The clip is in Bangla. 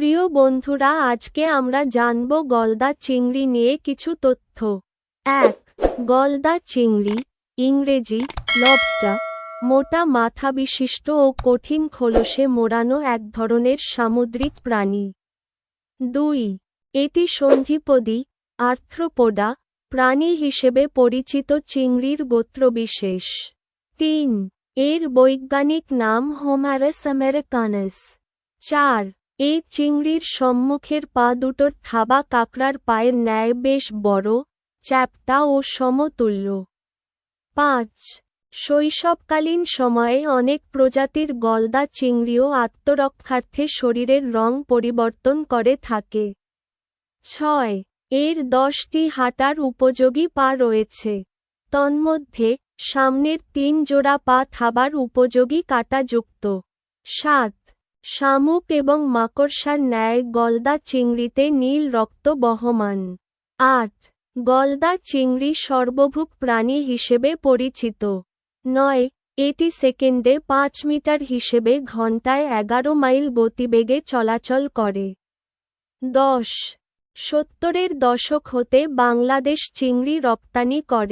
প্রিয় বন্ধুরা, আজকে আমরা জানব গলদা চিংড়ি নিয়ে কিছু তথ্য। এক, গলদা চিংড়ি, ইংরেজি লবস্টার মোটা মাথা বিশিষ্ট ও কঠিন খোলসে মোড়ানো এক ধরনের সামুদ্রিক প্রাণী। দুই, এটি সন্ধিপদী, আর্থ্রোপোডা, প্রাণী হিসেবে পরিচিত চিংড়ির গোত্রবিশেষ। তিন, এর বৈজ্ঞানিক নাম হোমারাস আমেরিকানাস চার এই চিংড়ির সম্মুখের পা দুটোর থাবা কাঁকড়ার পায়ের ন্যায় বেশ বড়, চ্যাপ্টা ও সমতুল্য। পাঁচ। শৈশবকালীন সময়ে অনেক প্রজাতির গলদা চিংড়িও আত্মরক্ষার্থে শরীরের রং পরিবর্তন করে থাকে। ছয়। এর দশটি হাঁটার উপযোগী পা রয়েছে। তন্মধ্যে, সামনের তিন জোড়া পা থাবার উপযোগী কাঁটাযুক্ত সাত। শামুক এবং মাকড়সার ন্যায় গলদা চিংড়িতে নীল রক্ত বহমান। আট। গলদা চিংড়ি সর্বভুক প্রাণী হিসেবে পরিচিত। নয়। এটি সেকেন্ডে পাঁচ মিটার হিসেবে ঘন্টায় এগারো মাইল গতিবেগে চলাচল করে। দশ। সত্তরের দশক হতে বাংলাদেশ চিংড়ি রপ্তানি করে।